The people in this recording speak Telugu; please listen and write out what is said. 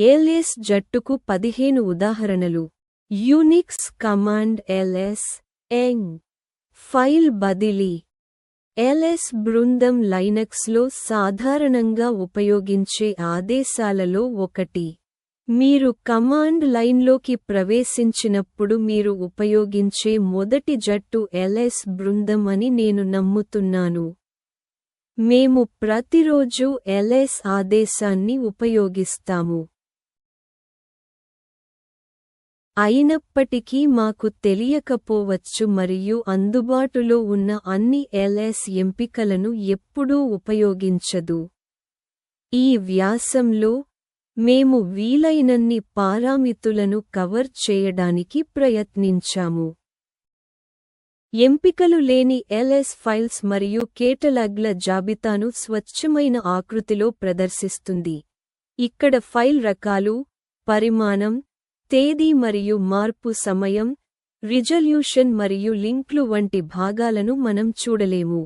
ఎల్ఎస్ జట్టుకు పదిహేను ఉదాహరణలు. యూనిక్స్ కమాండ్ ఎల్ఎస్ ఎంగ్ ఫైల్ బదిలీ. ఎల్ఎస్ బృందం లైనక్స్లో సాధారణంగా ఉపయోగించే ఆదేశాలలో ఒకటి. మీరు కమాండ్ లైన్లోకి ప్రవేశించినప్పుడు మీరు ఉపయోగించే మొదటి జట్టు ఎల్ఎస్ బృందం అని నేను నమ్ముతున్నాను. మేము ప్రతిరోజు ఎల్ఎస్ ఆదేశాన్ని ఉపయోగిస్తాము. అయినప్పటికీ మాకు తెలియకపోవచ్చు మరియు అందుబాటులో ఉన్న అన్ని ఎల్ఎస్ ఎంపికలను ఎప్పుడూ ఉపయోగించదు. ఈ వ్యాసంలో మేము వీలైనన్ని పారామితులను కవర్ చేయడానికి ప్రయత్నించాము. ఎంపికలు లేని ఎల్ఎస్ ఫైల్స్ మరియు కేటలాగ్ల జాబితాను స్వచ్ఛమైన ఆకృతిలో ప్రదర్శిస్తుంది. ఇక్కడ ఫైల్ రకాలు పరిమాణం తేదీ మరియు మార్పు సమయం రిజల్యూషన్ మరియు లింక్లు వంటి భాగాలను మనం చూడలేము.